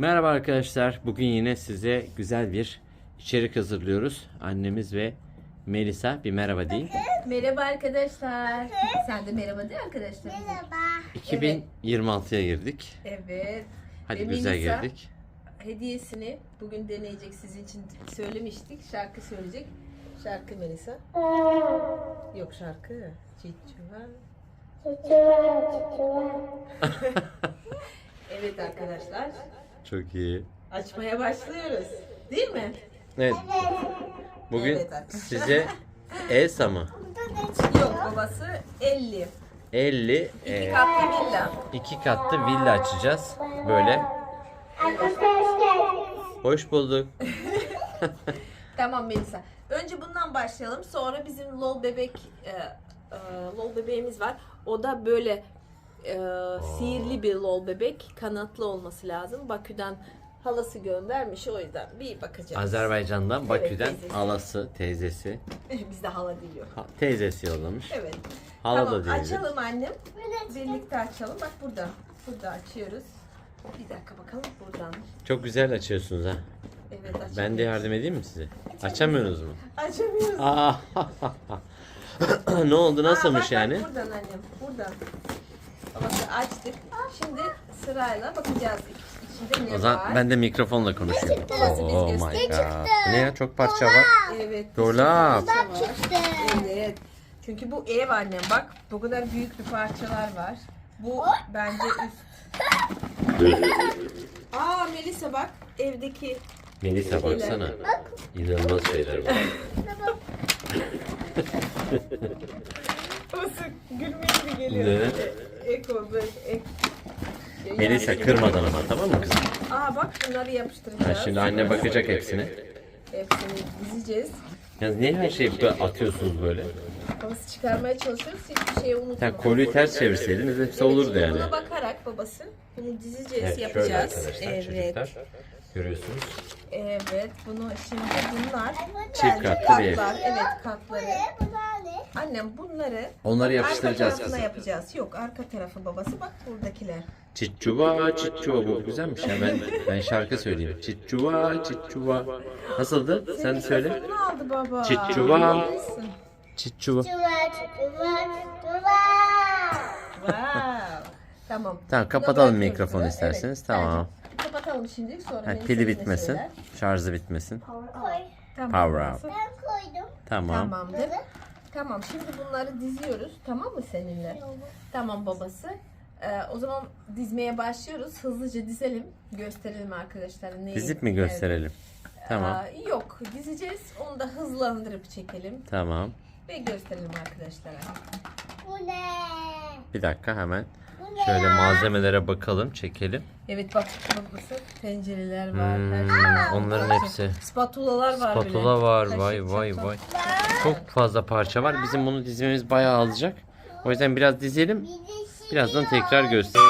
Merhaba arkadaşlar. Bugün yine size güzel bir içerik hazırlıyoruz. Annemiz ve Melisa bir merhaba deyin. Merhaba arkadaşlar. Sen de merhaba de arkadaşlar. Merhaba. 2026'ya girdik. Evet. Hadi Ve güzel Melisa girdik. Hediyesini bugün deneyecek sizin için söylemiştik. Şarkı söyleyecek. Şarkı Melisa. Yok şarkı. Çiçuva. Çiçeğe, çiçeğe. Evet arkadaşlar. Çok iyi. Açmaya başlıyoruz. Değil mi? Evet. Bugün Evet arkadaşlar. size Elsa mı? Yok babası 50. 50 İki e, katlı villa. iki katlı villa açacağız. Böyle. Arkadaşlar. Hoş bulduk. Tamam Melisa. Önce bundan başlayalım. Sonra bizim lol bebek e, e, lol bebeğimiz var. O da böyle e, sihirli bir lol bebek. Kanatlı olması lazım. Bakü'den halası göndermiş. O yüzden bir bakacağız. Azerbaycan'dan Bakü'den teyzesi. alası, teyzesi. Bizde hala değil yok. Ha, teyzesi yollamış. Evet. Hala tamam da değil. açalım annem. Birlikte açalım. Bak burada. Burada açıyoruz. Bir dakika bakalım buradan. Çok güzel açıyorsunuz ha. Evet açalım. Ben de yardım edeyim mi size? Açamıyorsunuz mu? Açamıyoruz. Aa, ne oldu? Nasılmış Aa, bak, yani? Bak buradan annem. Buradan. Babası açtık. Şimdi sırayla bakacağız içinde ne O zaman var. ben de mikrofonla konuşuyorum. Babası biz Oh my göster- god. Ne ya çok parça var. Evet. Dolap. var. Çıktı. Evet. Çünkü bu ev annem bak. Bu kadar büyük bir parçalar var. Bu bence üst. Aa Melisa bak evdeki Melisa baksana. İnanılmaz şeyler var. gülmeye gibi geliyor. Ne? Ek o böyle ek. Melisa kırmadan ama tamam mı kızım? Aa bak bunları yapıştıracağız. Ha, şimdi anne bakacak hepsine. Hepsini dizeceğiz. Ya niye her şeyi böyle atıyorsunuz böyle? Babası çıkarmaya çalışıyoruz. Hiçbir şeyi unutma. Sen kolyeyi ters çevirseydiniz hepsi Evet, olurdu yani. Buna bakarak babası bunu dizeceğiz, Evet, şöyle yapacağız. arkadaşlar evet. çocuklar. Görüyorsunuz. Evet, bunu şimdi bunlar Çift katlı bir ev. katlar. Evet, katları. Annem bunları Onları arka yapıştıracağız tarafına yapacağız. Yok, arka tarafı babası. Bak buradakiler. Çitçuva, çitçuva bu güzelmiş ya ben, ben şarkı söyleyeyim. Çitçuva, çitçuva. Nasıldı? Sen de söyle. Bunu aldı baba. Çitçuva. Harikasın. Çitçuva. Wow. tamam. Tamam Bunu kapatalım bırakıyoruz mikrofonu burada. isterseniz. Evet, Tamam. bence Kapatalım şimdilik sonra. Ha, Melisa pili yine bitmesin. söyler. Şarjı bitmesin. Koy. Tamam. Power up. Ben koydum. Tamam. Tamamdır. Tamam şimdi bunları diziyoruz. Tamam mı seninle? Tamam babası. Ee, o zaman dizmeye başlıyoruz. Hızlıca dizelim. Gösterelim arkadaşlar. Neyi? Dizip mi gösterelim? Evet. Tamam. Aa, yok dizeceğiz. Onu da hızlandırıp çekelim. Tamam. Ve gösterelim arkadaşlara. Bu ne? Bir dakika hemen. Şöyle malzemelere bakalım, çekelim. Evet bak babası tencereler var. Hmm, her şey var. onların hepsi. Spatulalar var bile. Spatula var. Kaşık, Vay vay çatal. vay. Çok fazla parça var. Bizim bunu dizmemiz bayağı alacak. O yüzden biraz dizelim. Birazdan tekrar göster.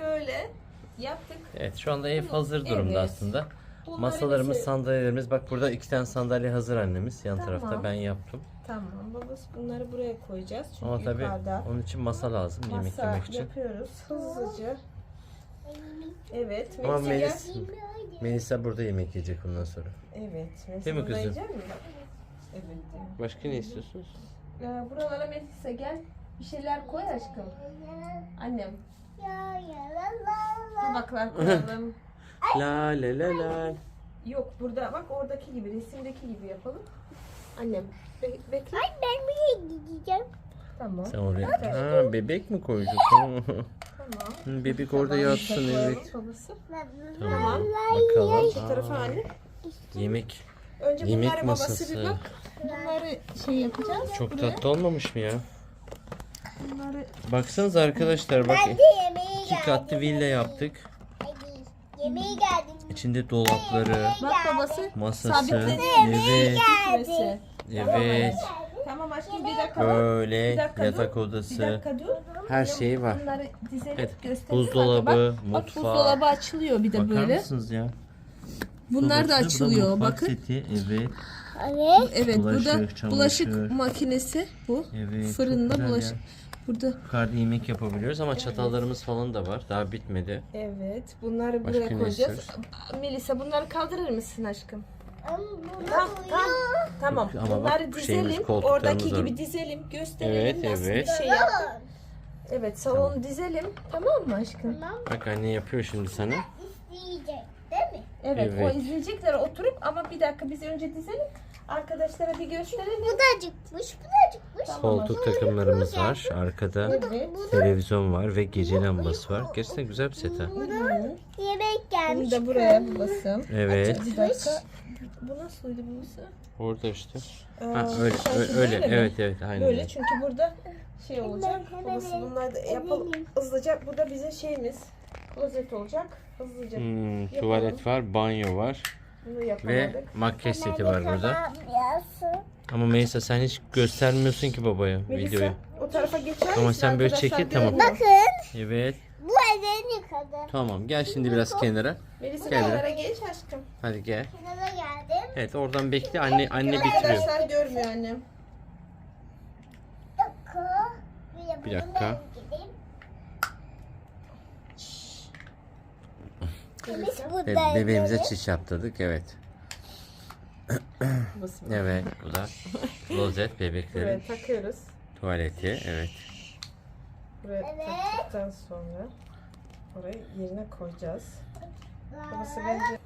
Böyle yaptık. Evet şu anda ev hazır durumda Evet. aslında. Bunları Masalarımız, mesela- sandalyelerimiz. Bak burada iki tane sandalye hazır annemiz. Yan Tamam. tarafta ben yaptım. Tamam babası bunları buraya koyacağız. Çünkü Ama tabii yukarıda onun için masa lazım yemek masa yemek için. yapıyoruz hızlıca. Evet. Ama Melisa gel. Melis, Melisa burada yemek yiyecek ondan sonra. Evet. Melisa Değil mi burada kızım? yiyecek mi? Evet. mi? Başka ne istiyorsunuz? Ee, buralara Melisa gel. Bir şeyler koy aşkım. Annem. Ya ya la la la. Tabaklar koyalım. La la la la. Yok burada bak oradaki gibi resimdeki gibi yapalım. Annem be- bekle. Ay ben buraya gideceğim. Tamam. Sen oraya... Ha bebek mi koyduk? Tamam. Bebek orada yatsın evet. Babası. Tamam. Bakalım. Şu tarafa Aa, anne. yemek. Önce Yemek bunları babası bir masası. bak. Bunları şey yapacağız. Çok tatlı olmamış mı ya? Bunları Baksanıza arkadaşlar bak. Ben de yemeğe İki geldim. katlı villa yaptık. Hadi. Yemeğe geldim. İçinde dolapları, bak babası. masası. Sabitledi. Evet. Evet. Tamam aşkım bir dakika. dur. Böyle Bir dakika yatak dur. Bir odası. dakika dur. Her şeyi var. Bunları dizelim Evet. gösterelim. Buzdolabı, Bak, bak mutfak. buzdolabı açılıyor bir de Bakar böyle. mısınız ya? Bunlar da açılıyor. mutfak Bakın. seti. Evet. Evet. Evet Bulaşık, burada çamaşır. bulaşık makinesi bu. Evet. çok Fırında güzel bulaşık. Burada. Yukarıda yemek yapabiliyoruz ama çatallarımız falan da var. Daha bitmedi. Evet. Bunları Başka buraya ne koyacağız. Melisa bunları kaldırır mısın aşkım? Ama Tamam, tamam. Tamam. Yok, ama bak, Bunları şeyimiz, dizelim. koltuklarımız Oradaki var. gibi dizelim. Gösterelim Evet, nasıl evet. bir şey yaptık. Evet, salonu dizelim. Tamam mı aşkım? Tamam. Bak anne yapıyor şimdi sana. İsteyecek değil mi? Evet, Evet. o izleyecekler oturup ama bir dakika biz önce dizelim. Arkadaşlara bir gösterelim. Bu da acıkmış, bu da acıkmış. Koltuk takımlarımız var. Arkada Evet. televizyon var ve gece lambası var. Gerçekten güzel bir set ha. Yemek gelmiş. Bunu da buraya basın. Evet. Bir dakika. Bu nasılydı burası? Orada işte. Ee, Ha, öyle, sanki öyle, öyle. böyle mi? Evet, evet, aynen. Böyle öyle. çünkü burada şey olacak. Babası bunlar da yapalım. Hızlıca bu da bizim şeyimiz. Klozet olacak. Hızlıca Hmm, tuvalet var, banyo var bunu ve makyaj seti var burada. Yapsın. Ama Melisa sen hiç göstermiyorsun ki babaya Melisa videoyu. o tarafa geçer Ama sen böyle çekil, tamam. Bakın Evet. bu ellerini yıkadı. Tamam gel şimdi biraz kenara. Melisa Gel. kenara geç aşkım. Hadi gel. Kenara geldim. Evet oradan bekle anne anne bitiriyor. Arkadaşlar görmüyor annem. Dakika. Bir, Bir dakika. Biz Ve burada bebeğimize çiş yaptırdık evet. Evet bu da klozet bebeklerin Buraya takıyoruz. tuvaleti evet. Buraya taktıktan sonra orayı yerine koyacağız. Babası bence...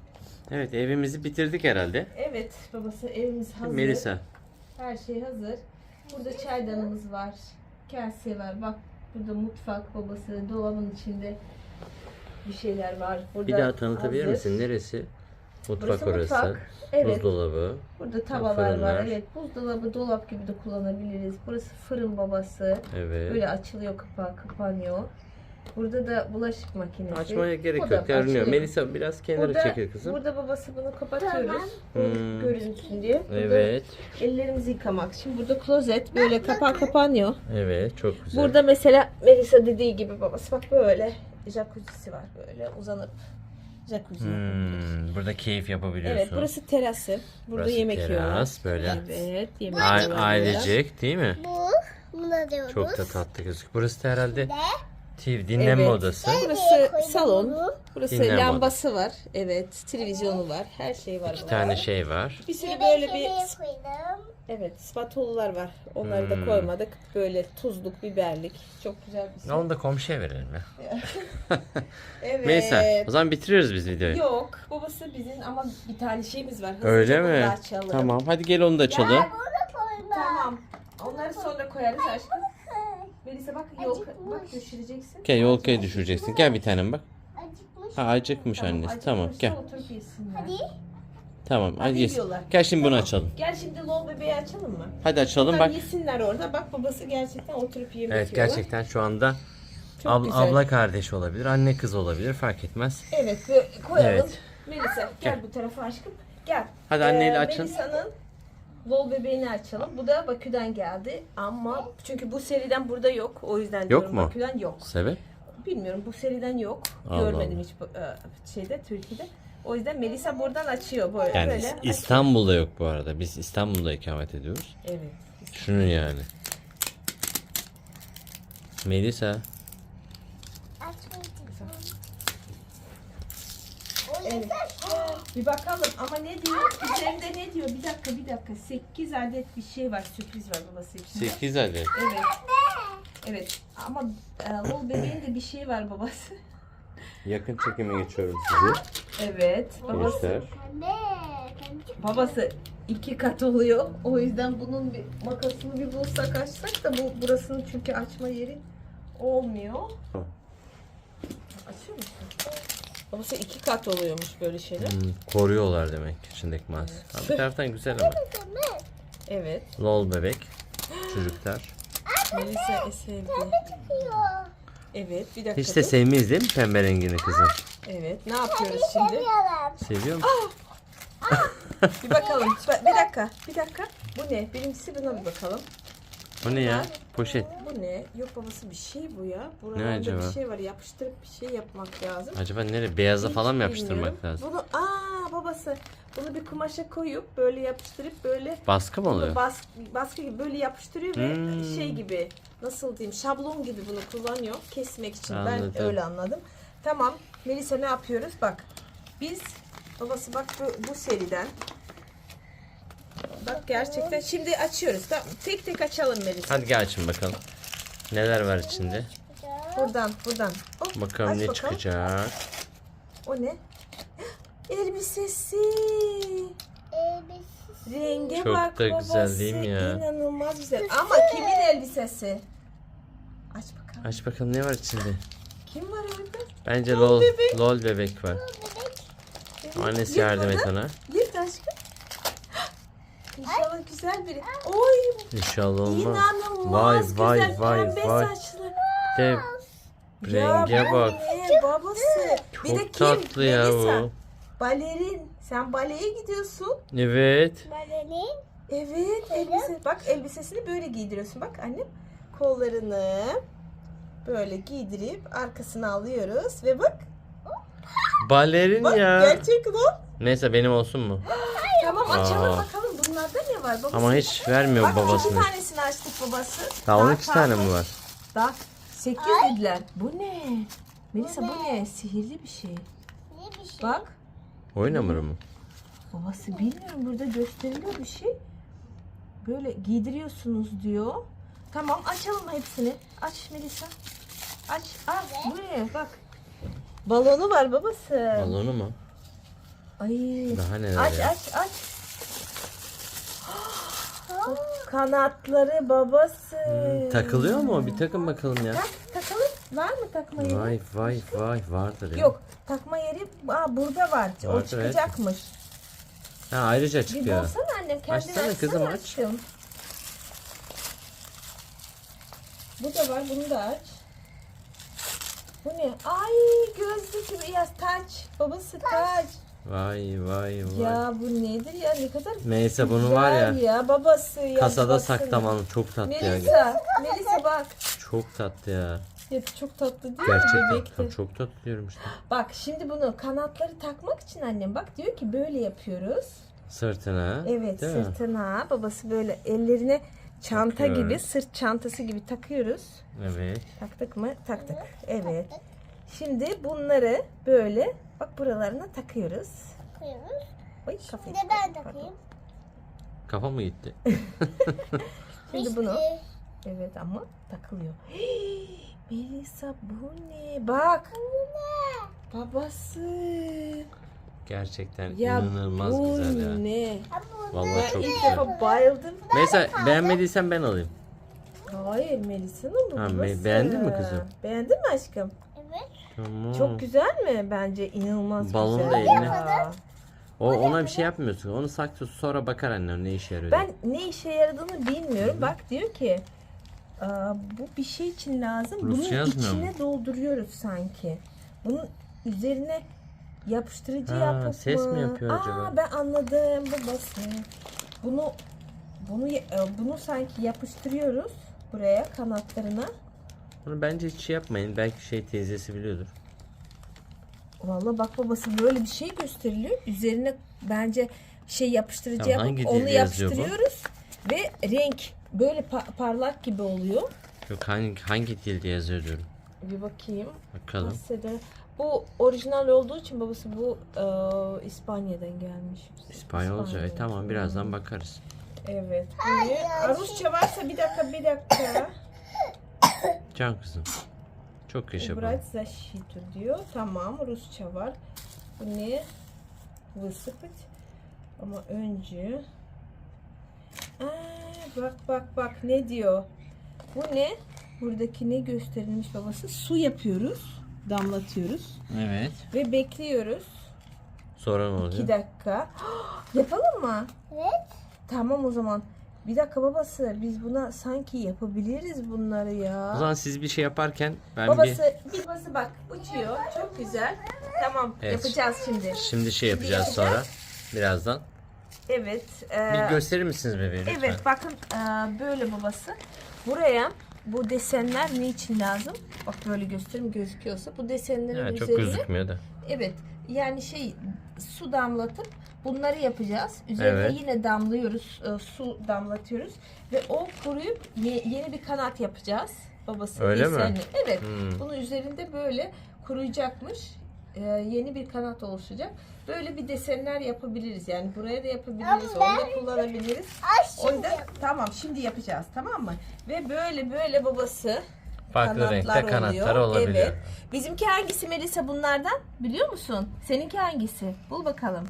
Evet evimizi bitirdik herhalde. Evet babası evimiz hazır. Melisa. Her şey hazır. Burada çaydanımız var. Kase var. Bak burada mutfak babası. Dolabın içinde bir şeyler var. Burada Bir daha tanıtabilir hazır. misin? Neresi? Mutfak Burası orası. mutfak. Evet. Buzdolabı. Burada tavalar fırınlar. var. Evet. Buzdolabı, dolap gibi de kullanabiliriz. Burası fırın babası. Evet. Böyle açılıyor kapağı, kapanıyor. Burada da bulaşık makinesi. Açmaya gerek yok. Görünüyor. Melisa biraz kenara Burada, çekil kızım. burada babası bunu kapatıyoruz. Hmm. Görünsün diye. Burada Evet. Ellerimizi yıkamak. Şimdi burada klozet böyle kapağı kapanıyor. Evet çok güzel. Burada mesela Melisa dediği gibi babası bak böyle jacuzzi'si var böyle uzanıp jacuzzi. Hmm, burada keyif yapabiliyorsun. Evet burası terası. Burada Burası yemek yiyorlar. teras, böyle. Evet yemek A- yiyorlar. ailecek değil mi? Bu. Buna diyoruz. Çok da tatlı gözüküyor. Burası da herhalde De. TV dinlenme Evet. odası. Burası koydum salon. Burası Dinlenme lambası var. Evet televizyonu var. Her şey var. İki burada. tane şey var. Bir sürü böyle bir koydum. evet spatulalar var. Onları Hmm. da koymadık. Böyle tuzluk, biberlik. Çok güzel bir şey. Onu da komşuya verelim ya. Evet. Neyse o zaman bitiriyoruz biz videoyu. Yok. Babası bizim ama bir tane şeyimiz var. Hızlıca Öyle bunu mi? açalım. Tamam hadi gel onu da açalım. Bunu koyma. Tamam. Onları sonra koyarız aşkım. Melisa bak yol Acıkmış. bak düşüreceksin. Gel yolkaya düşüreceksin. Gel bir tanem bak. Acıkmış. Ha acıkmış annesi. Tamam gel. Oturup yesinler. Hadi. Tamam hadi yiyorlar. Gel şimdi bunu Tamam. açalım. Gel şimdi lol bebeği açalım mı? Hadi açalım Bunlar bak. yesinler orada. Bak babası gerçekten oturup yemek Evet yiyorlar. gerçekten şu anda Çok ab- güzel. abla kardeş olabilir, anne kız olabilir fark etmez. Evet böyle koyalım. Evet. Melisa gel, Gel. bu tarafa aşkım. Gel. Hadi anneyle Ee, açın. Melisa'nın Lol bebeğini açalım. Bu da Bakü'den geldi ama çünkü bu seriden burada yok. O yüzden diyorum mu? Bakü'den yok. Sebep? Bilmiyorum bu seriden yok. Allah Görmedim Allah. hiç bu, e, şeyde Türkiye'de. O yüzden Melisa buradan açıyor böyle. Yani böyle İstanbul'da yok bu arada. Biz İstanbul'da ikamet ediyoruz. açıyor. Evet. Şunu yani. Melisa. Evet. Bir bakalım ama ne diyor? Üzerinde ne diyor? Bir dakika bir dakika. 8 adet bir şey var. Sürpriz var babası için. 8 adet. Evet. Evet ama e, Lol bebeğin de bir şey var babası. Yakın çekime geçiyorum sizi. Evet. Babası, Gençler. Babası iki kat oluyor. O yüzden bunun bir makasını bir bulsak açsak da bu burasının çünkü açma yeri olmuyor. Açıyor musun? Babası iki kat oluyormuş böyle şeyler. Hmm, koruyorlar demek içindeki malzeme. Ha, Bir taraftan güzel ama. Evet. Lol bebek. Çocuklar. Melisa sevdi. Çıkıyor. Evet bir dakika. Hiç de dur. sevmeyiz değil mi pembe rengini kızım? Evet ne yapıyoruz şimdi? Seviyorum. Seviyor musun? Bir bakalım. Bir dakika. Bir dakika. Bu ne? Birincisi buna bir bakalım. O ne ya? Poşet. Bu ne? Yok babası bir şey bu ya. Ne Buralarda acaba? bir şey var. Yapıştırıp bir şey yapmak lazım. Acaba nereye? Beyaza Hiç falan mı bilmiyorum. yapıştırmak lazım? Bunu aa babası bunu bir kumaşa koyup böyle yapıştırıp böyle Baskı mı oluyor? bas, baskı gibi böyle yapıştırıyor ve Hmm. şey gibi nasıl diyeyim şablon gibi bunu kullanıyor kesmek için. Anladım. Ben öyle anladım. Tamam. Melisa ne yapıyoruz? Bak. Biz babası bak bu, bu seriden Bak gerçekten şimdi açıyoruz. Tamam. Tek tek açalım Melisa. Hadi gel açın bakalım. Neler var içinde? Buradan, buradan. Hop, Bakalım aç ne bakalım. çıkacak. O ne? Elbisesi. Elbisesi. Renge Çok bak da babası. güzel değil mi ya? İnanılmaz güzel. Ama kimin elbisesi? Aç bakalım. Aç bakalım ne var içinde. Kim var orada? Bence Lol lol, bebek. lol bebek var. Annesi yardım et ona. Güzel biri. Oy İnşallah olmaz. inanılmaz Vay güzel vay pembe vay vay. saçlı. De renge ya, bak. Ne babası? bir de Çok kim? tatlı ya Melisa. bu. Balerin. Sen baleye gidiyorsun. Evet. Balerin. Evet elbise. Bak elbisesini böyle giydiriyorsun. Bak annem kollarını böyle giydirip arkasına alıyoruz ve bak Balerin bak ya. gerçek bu. Neyse benim olsun mu? Tamam açalım Aa. bakalım bunlarda ne var babası? Ama hiç vermiyor Bak babasını. iki tanesini açtık babası. Daha 12 tane mi var? Daha 8 dediler. Bu ne? Melisa bu ne? Sihirli bir şey. Ne bir şey? Bak Oyun hamuru mu? babası bilmiyorum burada gösteriliyor bir şey. Böyle giydiriyorsunuz diyor. Tamam açalım hepsini. Aç Melisa. Aç. Ah bu ne? Bak. Balonu var babası. Balonu mu? Ay. Daha neler Aç ya? aç aç. Kanatları babası. Hmm, takılıyor mu? Bir takın bakalım ya. Tak, takalım. Var mı takma yeri? Vay vay vay vardır ya. Yok. Takma yeri aa, burada var. o Vardır, evet. çıkacakmış. Ha ayrıca Bir çıkıyor. bulsana annem. Kendin Açsana açsana kızım, aç. aşkım. Bu da var. Bunu da aç. Bu ne? Ay gözlük ya taç. Babası taç. Vay vay vay. Ya bu nedir ya? Ne kadar Neyse bunu var ya. güzel ya. Babası ya. Kasada babasını. saklaman çok tatlı ya. Melisa. Melisa bak. Çok tatlı ya. Ya çok tatlı değil mi? Gerçekten. Bebekti. Tam çok tatlı diyorum işte. Bak şimdi bunu kanatları takmak için annem bak diyor ki böyle yapıyoruz. Sırtına. Evet değil mi? sırtına babası böyle ellerine çanta gibi Takıyoruz. sırt çantası gibi takıyoruz. Evet. Taktık mı? Taktık. Evet. Şimdi bunları böyle bak buralarına takıyoruz. Koyuyoruz. Oy kafayı. Bir de ben Pardon. takayım. Kafa mı gitti? Şimdi bunu İşte. evet ama takılıyor. Melisa bu ne? Bak. Babası. Gerçekten Ya inanılmaz bu güzel ya. ne? Ha, bu Vallahi Ben çok ilk güzel. defa bayıldım. Mesela beğenmediysen ben alayım. Hayır Melisa'nın bu Ha, babası. beğendin mi kızım? Beğendin mi aşkım? Tamam. Çok güzel mi? Bence inanılmaz Balonu güzel. da eline- ya. O ona bir şey yapmıyorsun. Onu saklıyorsun sonra bakar annem ne işe yarıyor. Ben ne işe yaradığını bilmiyorum. Bak diyor ki "Aa, bu bir şey için lazım. Rusça Bunun yazmıyor mu? içine dolduruyoruz sanki. Bunun üzerine yapıştırıcı Ha, yapıp ses mi mı? yapıyor Aa, acaba? ben anladım babası. Bunu Bunu e, bunu sanki yapıştırıyoruz buraya kanatlarına. Bunu bence hiç şey yapmayın. Belki şey teyzesi biliyordur. Vallahi bak babası böyle bir şey gösteriliyor. Üzerine bence şey yapıştırıcı Tamam, yapıp hangi onu dilde yazıyor bu? yapıştırıyoruz ve renk böyle pa- parlak gibi oluyor. Yok hangi, hangi dilde yazıyor diyorum. Bir bakayım. Bakalım. Asya'da. Bu orijinal olduğu için babası bu e, İspanya'dan gelmiş. İspanyolca. E tamam birazdan bakarız. Evet. Rusça varsa bir dakika bir dakika. Can kızım. Çok yaşa bu. Брать защиту diyor. Tamam Rusça var. Bu ne? Высыпать. Ama önce Aa, bak bak bak ne diyor? Bu ne? Buradaki ne gösterilmiş babası? Su yapıyoruz. Damlatıyoruz. Evet. Ve bekliyoruz. Sonra ne 2 oluyor? dakika. Yapalım mı? Evet. Tamam o zaman. Bir dakika babası biz buna sanki yapabiliriz bunları ya. O zaman siz bir şey yaparken ben Babası bir babası bak uçuyor. Çok güzel. Tamam Evet. yapacağız şimdi. bir şimdi şey yapacağız sonra. Birazdan. Evet. Bir e, gösterir misiniz bebeği lütfen? evet bakın e, böyle babası. Buraya bu desenler niçin lazım? Bak böyle göstereyim gözüküyorsa. Bu desenlerin Evet, çok üzerine gözükmüyor da. Evet yani şey su damlatıp bunları yapacağız. Üzerine Evet. yine damlıyoruz. e, su damlatıyoruz ve o kuruyup ye- yeni bir kanat yapacağız. Babası Öyle mi? Evet. Hmm. Bunun üzerinde böyle kuruyacakmış. Ee, yeni bir kanat oluşacak. Böyle bir desenler yapabiliriz. Yani buraya da yapabiliriz. Onu da kullanabiliriz. Onu da tamam şimdi yapacağız tamam mı? Ve böyle böyle babası Farklı kanatlar renkte kanatları oluyor. olabiliyor. Evet. Bizimki hangisi Melisa bunlardan? Biliyor musun? Seninki hangisi? Bul bakalım.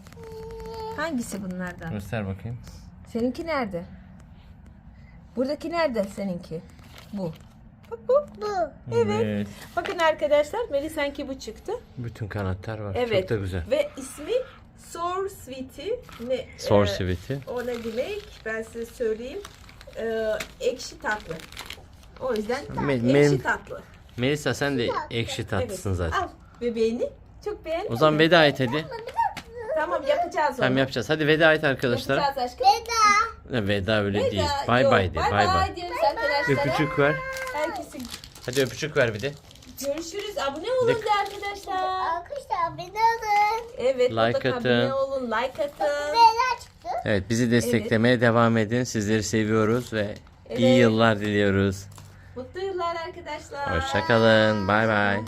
Hangisi bunlardan? Göster bakayım. Seninki nerede? Buradaki nerede seninki? Bu. Bak bu. Bu. Evet. Bakın arkadaşlar Melisa'nki bu çıktı. Bütün kanatlar var. Evet. Çok da güzel. Ve ismi Sour Sweetie. Ne? Sor e, siviti. O ne demek? Ben size söyleyeyim. Ee, ekşi tatlı. O yüzden Me- ekşi benim- tatlı. Melisa sen de ekşi tatlısın Evet. zaten. Al bebeğini. Çok beğendin O zaman veda et hadi. Tamam yapacağız onu. Tamam yapacağız. Hadi veda et arkadaşlar. Yapacağız aşkım. Veda. Ne, Veda öyle Veda. değil. Bay Yok, bay de. Bay bay. diyoruz arkadaşlara. Öpücük ver. Herkese Hadi öpücük ver bir de. görüşürüz. Abone olun Bir de- arkadaşlar. Arkadaşlar beni alın. Evet Like mutlaka atın. abone olun. Like atın. Çıktı. Evet bizi desteklemeye devam edin. Sizleri seviyoruz ve iyi Evet. yıllar diliyoruz. Mutlu yıllar arkadaşlar. Hoşçakalın. Bay bay.